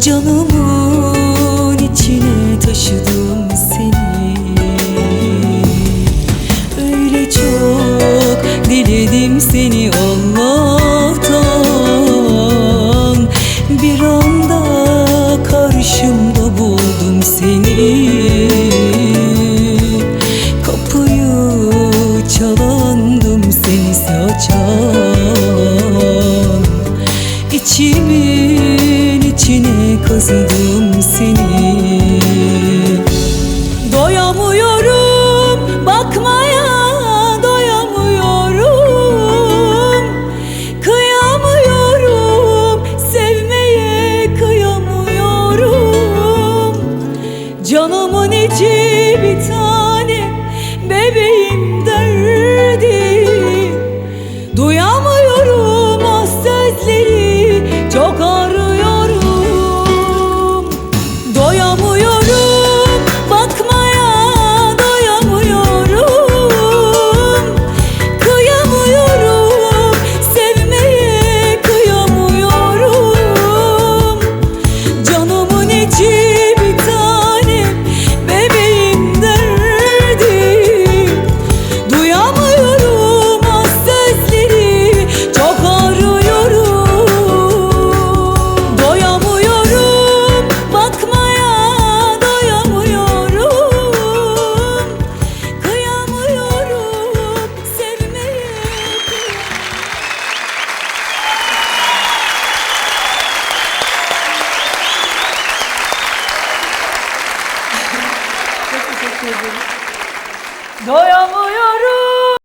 Canımın içine taşıdım seni. Öyle çok diledim seni Allah'tan. Bir anda karşımda buldum seni. Kapıyı çalandım seni açan. İçimin içine kazıdım seni. Doyamıyorum bakmaya doyamıyorum. Kıyamıyorum sevmeye kıyamıyorum. Canımın içi Teşekkür ederim. Doyamıyorum.